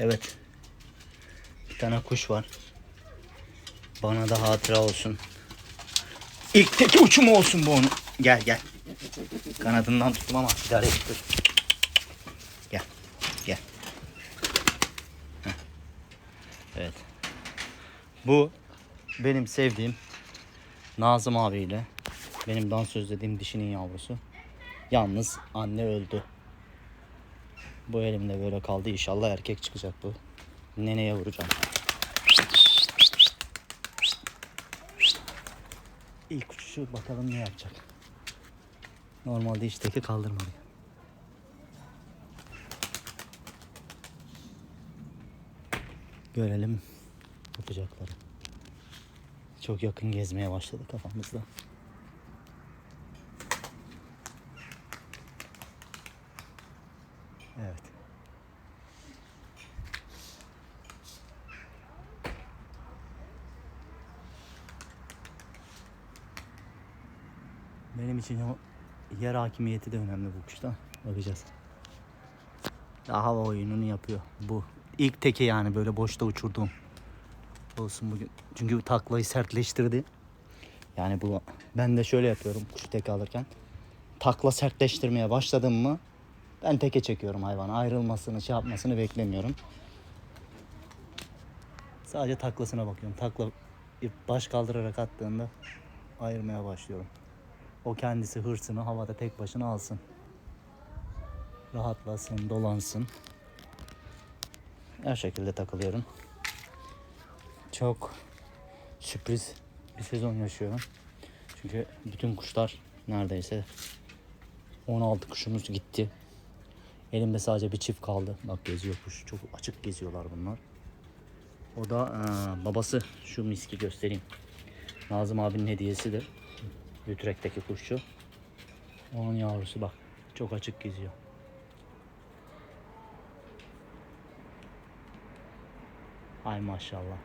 Evet. Bir tane kuş var. Bana da hatıra olsun. İlk teki uçum olsun bu onu. Gel gel. Kanadından tuttum ama idare ettir. Gel. Gel. Heh. Evet. Bu benim sevdiğim Nazım abiyle benim dans özlediğim dişinin yavrusu. Yalnız anne öldü. Bu elimde böyle kaldı. İnşallah erkek çıkacak bu. Neneye vuracağım. İlk uçuşu bakalım ne yapacak. Normalde işteki kaldırmadı. Görelim yapacakları. Çok yakın gezmeye başladı kafamızda. Evet. Benim için o yer hakimiyeti de önemli bu kuşta. Bakacağız. Daha hava oyununu yapıyor. Bu ilk teke yani böyle boşta uçurduğum. Olsun bugün. Çünkü taklayı sertleştirdi. Yani bu ben de şöyle yapıyorum kuşu teke alırken. Takla sertleştirmeye başladım mı ben teke çekiyorum hayvanı. Ayrılmasını, şey yapmasını beklemiyorum. Sadece taklasına bakıyorum. Takla baş kaldırarak attığında ayırmaya başlıyorum. O kendisi hırsını havada tek başına alsın. Rahatlasın, dolansın. Her şekilde takılıyorum. Çok sürpriz bir sezon yaşıyorum. Çünkü bütün kuşlar neredeyse 16 kuşumuz gitti. Elimde sadece bir çift kaldı. Bak geziyor kuş. Çok açık geziyorlar bunlar. O da eee, babası. Şu miski göstereyim. Nazım abinin hediyesidir. Ütrek'teki kuşçu. Onun yavrusu bak. Çok açık geziyor. Ay maşallah.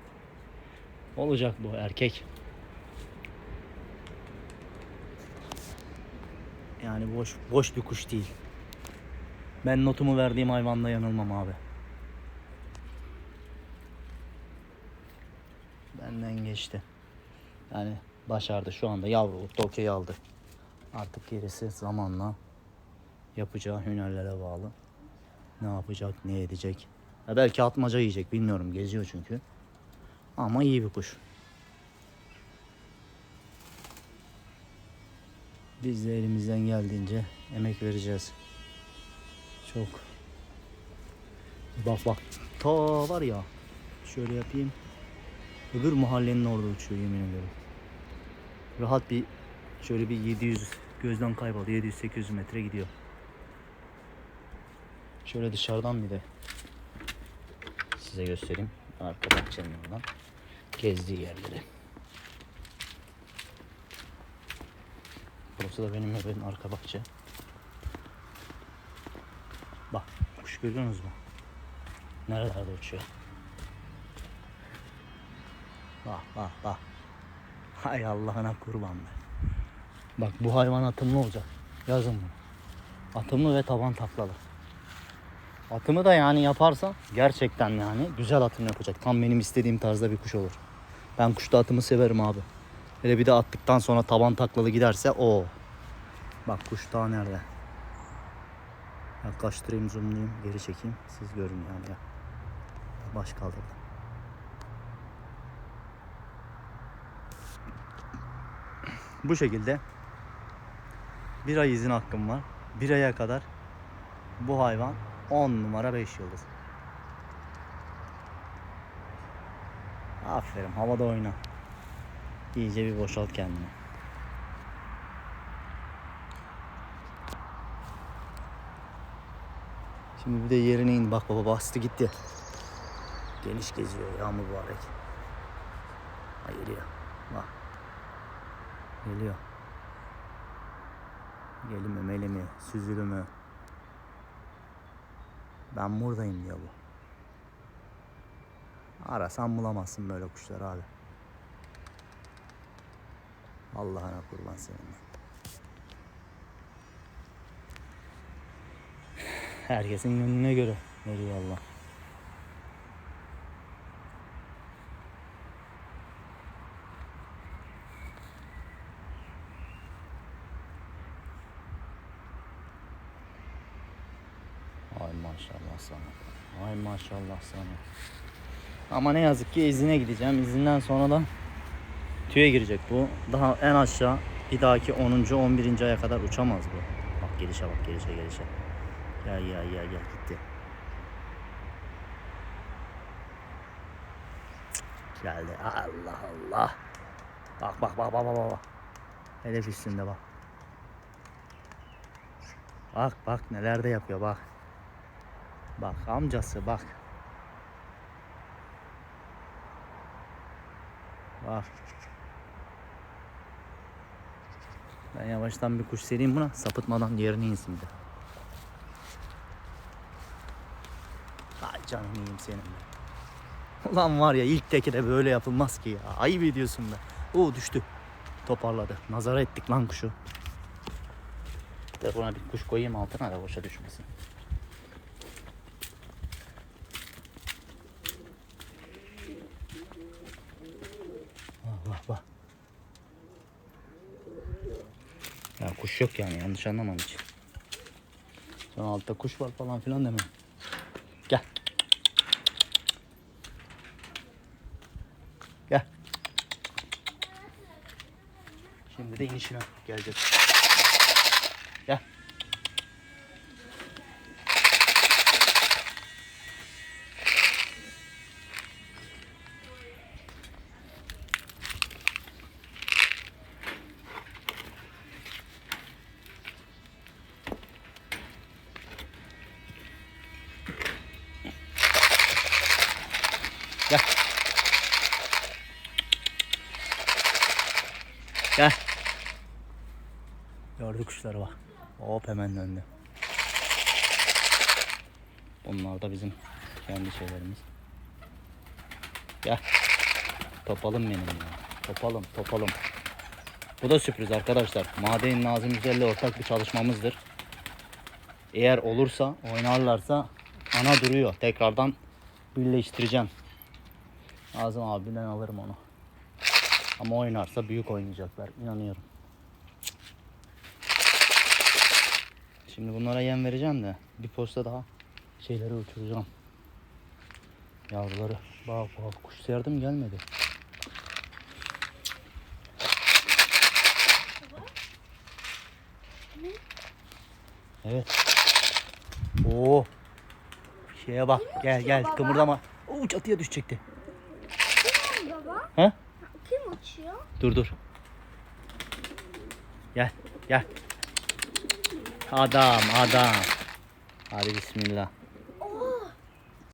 Olacak bu erkek. Yani boş boş bir kuş değil. Ben notumu verdiğim hayvanda yanılmam abi. Benden geçti. Yani başardı şu anda yavruluk okey aldı. Artık gerisi zamanla yapacağı hünerlere bağlı. Ne yapacak, ne edecek. Ya belki atmaca yiyecek bilmiyorum geziyor çünkü. Ama iyi bir kuş. Biz de elimizden geldiğince emek vereceğiz. Çok. Bak bak. Ta var ya. Şöyle yapayım. Öbür mahallenin orada uçuyor yemin ediyorum. Rahat bir şöyle bir 700 gözden kayboldu. 700-800 metre gidiyor. Şöyle dışarıdan bir de size göstereyim. Arka bahçenin oradan. Gezdiği yerleri. Burası da benim evin arka bahçe. Bak kuş görüyorsunuz mu? Nerelerde uçuyor? Bak bak bak. Hay Allah'ına kurban be. Bak bu hayvan atımlı olacak. Yazın bunu. Atımlı ve taban taklalı. Atımı da yani yaparsa gerçekten yani güzel atım yapacak. Tam benim istediğim tarzda bir kuş olur. Ben kuşta atımı severim abi. Hele bir de attıktan sonra taban taklalı giderse o. Bak kuş daha nerede? Yaklaştırayım, zoomlayayım, geri çekeyim. Siz görün yani ya. Baş kaldırdı. Bu şekilde bir ay izin hakkım var. Bir aya kadar bu hayvan 10 numara 5 yıldız. Aferin havada oyna. İyice bir boşalt kendini. Şimdi bir de yerine in. Bak baba bastı gitti. Geniş geziyor ya mübarek. Ha geliyor. Bak. Geliyor. Geli mi meli mi süzülü mü? Ben buradayım diyor bu. Arasan bulamazsın böyle kuşlar abi. Allah'ına kurban senin. Herkesin gönlüne göre veriyor Allah. Maşallah sana. Ay maşallah sana. Ama ne yazık ki izine gideceğim. İzinden sonra da tüye girecek bu. Daha en aşağı bir dahaki 10. 11. aya kadar uçamaz bu. Bak gelişe bak gelişe gelişe. Gel gel gel gel gitti. Geldi. Allah Allah. Bak bak bak bak bak bak. Hedef üstünde bak. Bak bak neler de yapıyor bak. Bak amcası bak. Bak. Ben yavaştan bir kuş sereyim buna sapıtmadan diğerini insin bir de. Ay canım iyiyim senin be. Ulan var ya ilk teki de böyle yapılmaz ki ya. Ayıp ediyorsun be. Oo düştü. Toparladı. Nazara ettik lan kuşu. De buna bir kuş koyayım altına da boşa düşmesin. Bak bak bak. Ya kuş yok yani yanlış anlamam hiç. Sonra altta kuş var falan filan deme. Gel. Gel. Şimdi de inişine geleceğiz. Gel. Gel. Gel. Gördü kuşları bak. Hop hemen döndü. Bunlar da bizim kendi şeylerimiz. Gel. Topalım benim ya. Topalım topalım. Bu da sürpriz arkadaşlar. Madenin Nazım Güzel'le ortak bir çalışmamızdır. Eğer olursa oynarlarsa ana duruyor. Tekrardan birleştireceğim. Nazım abiden alırım onu. Ama oynarsa büyük oynayacaklar. inanıyorum. Şimdi bunlara yem vereceğim de bir posta daha şeyleri uçuracağım. Yavruları. Bak bak kuş serdim gelmedi. Evet. Oo. Şeye bak. Gel gel baba? kımıldama. Oo çatıya düşecekti. He? Uçuyor? Dur dur. Gel gel. Adam adam. Hadi bismillah.